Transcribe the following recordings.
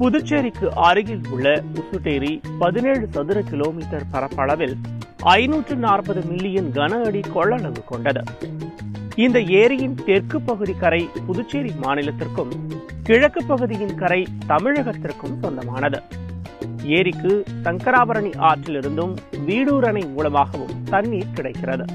புதுச்சேரிக்கு அருகில் உள்ள உசுட்டேரி பதினேழு சதுர கிலோமீட்டர் பரப்பளவில் ஐநூற்று நாற்பது மில்லியன் கன அடி கொள்ளளவு கொண்டது. இந்த ஏரியின் தெற்கு பகுதி கரை புதுச்சேரி மாநிலத்திற்கும் கிழக்கு பகுதியின் கரை தமிழகத்திற்கும் சொந்தமானது. ஏரிக்கு சங்கராபரணி ஆற்றிலிருந்தும் வீடூரணை மூலமாகவும் தண்ணீர் கிடைக்கிறது.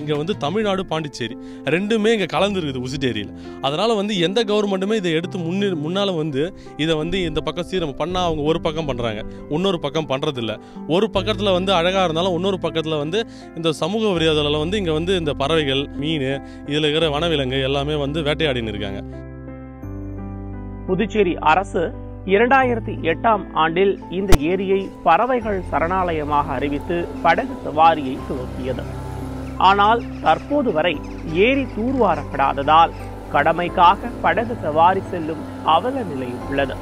இங்கே வந்து தமிழ்நாடு பாண்டிச்சேரி ரெண்டுமே இங்கே கலந்துருக்குது உசிட்டேரியில். அதனால் வந்து எந்த கவர்மெண்ட்டுமே இதை எடுத்து முன்னே முன்னால் வந்து இதை வந்து இந்த பக்கம் சீரம் பண்ணால் அவங்க ஒரு பக்கம் பண்ணுறாங்க இன்னொரு பக்கம் பண்ணுறதில்ல ஒரு பக்கத்தில் வந்து அழகாக இருந்தாலும் இன்னொரு பக்கத்தில் வந்து இந்த சமூக வரியாதலில் வந்து இங்கே வந்து இந்த பறவைகள் மீன் இதில் இருக்கிற வனவிலங்கு எல்லாமே வந்து வேட்டையாடின்னு இருக்காங்க. புதுச்சேரி அரசு இரண்டாயிரத்தி எட்டாம் ஆண்டில் இந்த ஏரியை பறவைகள் சரணாலயமாக அறிவித்து படகு சவாரியை துவக்கியது. ஆனால் தற்போது வரை ஏரி தூர்வாரப்படாததால் கடமைக்காக படகு சவாரி செல்லும் அவல நிலை உள்ளது.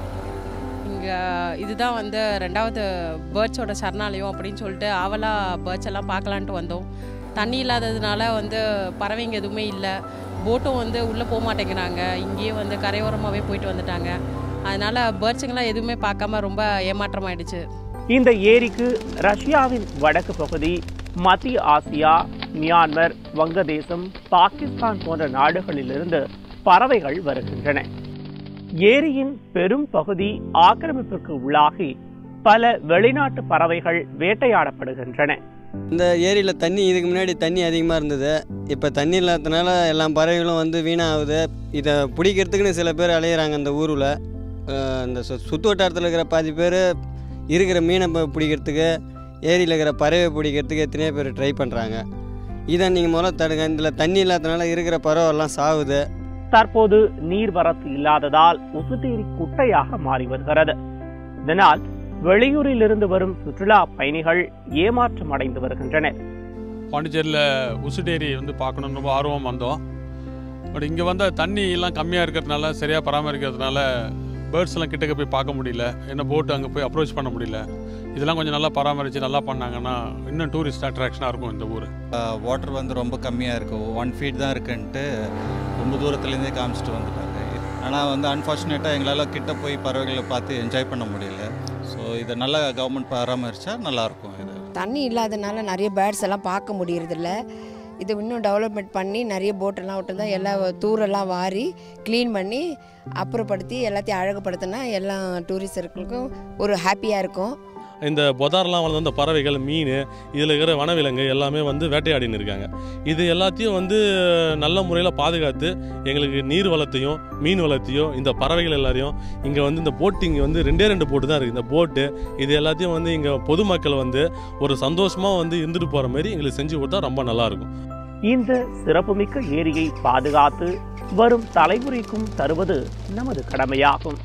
இங்கே இதுதான் வந்து ரெண்டாவது பேர்ட்ஸோட சரணாலயம் அப்படின்னு சொல்லிட்டு ஆவலாக பேர்ட்ஸ் எல்லாம் பார்க்கலான்ட்டு வந்தோம். தண்ணி இல்லாததுனால வந்து பறவைங்க எதுவுமே இல்லை. போட்டும் வந்து உள்ளே போக மாட்டேங்கிறாங்க. இங்கேயே வந்து கரையோரமாகவே போயிட்டு வந்துட்டாங்க. அதனால் பேர்ட்ஸுங்கெல்லாம் எதுவுமே பார்க்காம ரொம்ப ஏமாற்றமாயிடுச்சு. இந்த ஏரிக்கு ரஷ்யாவின் வடக்கு பகுதி மத்திய ஆசியா மியான்மர் வங்கதேசம் பாகிஸ்தான் போன்ற நாடுகளிலிருந்து பறவைகள் வருகின்றன. ஏரியின் பெரும் பகுதி ஆக்கிரமிப்புக்கு உள்ளாகி பல வெளிநாட்டு பறவைகள் வேட்டையாடப்படுகின்றன. இந்த ஏரியில் தண்ணி இதுக்கு முன்னாடி தண்ணி அதிகமாக இருந்தது. இப்போ தண்ணி இல்லாததுனால எல்லா பறவைகளும் வந்து வீணாகுது. இதை பிடிக்கிறதுக்குன்னு சில பேர் அலையிறாங்க அந்த ஊரில். இந்த சு சுற்று வட்டாரத்தில் இருக்கிற பாதி பேர் இருக்கிற மீனை பிடிக்கிறதுக்கு ஏரியில் இருக்கிற பறவை பிடிக்கிறதுக்கு எத்தனையோ பேர் ட்ரை பண்ணுறாங்க இதை நீங்கள் முதல்ல தடுங்க. இதில் தண்ணி இல்லாததுனால இருக்கிற பறவைலாம் சாகுது தற்போது நீர்வரத்து இல்லாததால் உசுட்டேரி குட்டையாக மாறி வருகிறது. இதனால் வெளியூரிலிருந்து வரும் சுற்றுலா பயணிகள் ஏமாற்றம் அடைந்து வருகின்றனர். பாண்டிச்சேரியில் உசுடேரி வந்து பார்க்கணுன்னு ரொம்ப ஆர்வம் வந்தோம். பட் இங்கே வந்தால் தண்ணி எல்லாம் கம்மியாக இருக்கிறதுனால சரியாக பராமரிக்கிறதுனால பேர்ட்ஸ் எல்லாம் கிட்டக்க போய் பார்க்க முடியல. என்ன போட்டு அங்கே போய் அப்ரோச் பண்ண முடியல. இதெல்லாம் கொஞ்சம் நல்லா பராமரித்து நல்லா பண்ணாங்கன்னா இன்னும் டூரிஸ்ட் அட்ராக்ஷனாக இருக்கும் இந்த ஊர். வாட்டர் வந்து ரொம்ப கம்மியாக இருக்குது ஒன் ஃபீட் தான் இருக்குன்ட்டு ரொம்ப தூரத்துலேருந்தே காமிச்சிட்டு வந்துட்டாங்க. ஆனால் வந்து அன்ஃபார்ச்சுனேட்டாக எங்களால் கிட்ட போய் பறவைகளை பார்த்து என்ஜாய் பண்ண முடியல. ஸோ இதை நல்லா கவர்மெண்ட் பராமரித்தா நல்லாயிருக்கும் இது. தண்ணி இல்லாதனால நிறைய பேர்ட்ஸ் எல்லாம் பார்க்க முடியறதில்ல. இது இன்னும் டெவலப்மெண்ட் பண்ணி நிறைய போட்டெல்லாம் விட்டுருந்தா எல்லா தூரெல்லாம் வாரி க்ளீன் பண்ணி அப்புறப்படுத்தி எல்லாத்தையும் அழகுபடுத்தினா எல்லா டூரிஸ்டர்களுக்கும் ஒரு ஹாப்பியாக இருக்கும். இந்த பொதாரெலாம் வளர்ந்த அந்த பறவைகள் மீன் இதில் இருக்கிற வனவிலங்கு எல்லாமே வந்து வேட்டையாடின்னு இருக்காங்க. இது எல்லாத்தையும் வந்து நல்ல முறையில் பாதுகாத்து எங்களுக்கு நீர் வளத்தையும் மீன் வளத்தையும் இந்த பறவைகள் எல்லாரையும் இங்கே வந்து இந்த போட்டிங் வந்து ரெண்டே ரெண்டு போட்டு தான் இருக்குது இந்த போட்டு இது எல்லாத்தையும் வந்து இங்கே பொதுமக்கள் வந்து ஒரு சந்தோஷமாக வந்து இருந்துட்டு போகிற மாதிரி எங்களுக்கு செஞ்சு கொடுத்தா ரொம்ப நல்லாயிருக்கும் இந்த சிறப்புமிக்க ஏரியை பாதுகாத்து வரும் தலைமுறைக்கும் தருவது நமது கடமையாகும்.